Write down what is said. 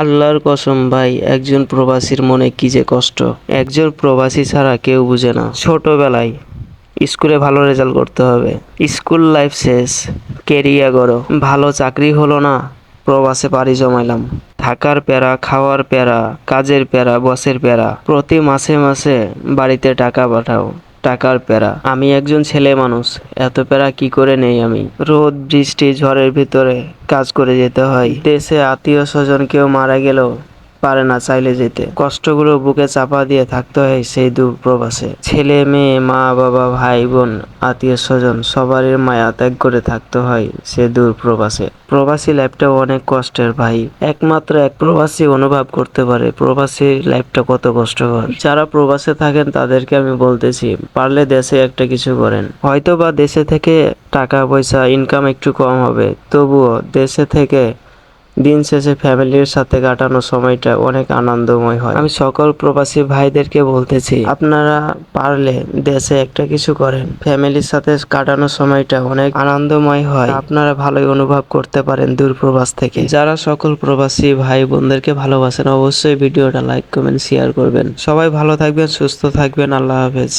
আল্লাহর কসম ভাই, একজন প্রবাসীর মনে কি যে কষ্ট। একজন প্রবাসী ছাড়া কেউ বুঝে না। ছোটবেলায় স্কুলে ভালো রেজাল্ট করতে হবে। স্কুল লাইফ শেষ কেরিয়া করো ভালো চাকরি হলো না, প্রবাসে পাড়ি জমাইলাম। থাকার প্যারা, খাওয়ার প্যারা, কাজের প্যারা বসের প্যারা। প্রতি মাসে মাসে বাড়িতে টাকা পাঠাও। টাকার প্যারা। আমি একজন ছেলে মানুষ, এত প্যারা কি করে নেই আমি? রোদ, বৃষ্টি, ঝড়ের ভিতরে কাজ করে যেতে হয়। দেশে আত্মীয় স্বজন কেউ মারা গেলেও পারে না চাইলে যেতে। কষ্টগুলো বুকে চাপা দিয়ে থাকতে হয় সেই দূর প্রবাসে। ছেলে, মেয়ে, মা, বাবা, ভাই, বোন, আত্মীয় স্বজন সবারই মায়া ত্যাগ করে থাকতে হয় সে দূর প্রবাসে। প্রবাসী লাইফটা অনেক কষ্টের ভাই। একমাত্র এক প্রবাসী অনুভব করতে পারে, প্রবাসী লাইফটা কত কষ্টকর। যারা প্রবাসে থাকেন তাদেরকে আমি বলতেছি, পারলে দেশে একটা কিছু করেন। হয়তো বা দেশে থেকে টাকা পয়সা ইনকাম একটু কম হবে, তবুও দেশে থেকে দিন শেষে ফ্যামিলির সাথে কাটানো সময়টা অনেক আনন্দময় হয়। আমি সকল প্রবাসী ভাইদেরকে বলতেছি, আপনারা পারলে দেশে একটা কিছু করেন। ফ্যামিলির সাথে কাটানো সময়টা অনেক আনন্দময় হয়। আপনারা ভালোই অনুভব করতে পারেন দূর প্রবাস থেকে। যারা সকল প্রবাসী ভাই বোনদেরকে ভালোবাসেন, অবশ্যই ভিডিওটা লাইক কমেন্ট শেয়ার করবেন। সবাই ভালো থাকবেন, সুস্থ থাকবেন। আল্লাহ হাফেজ।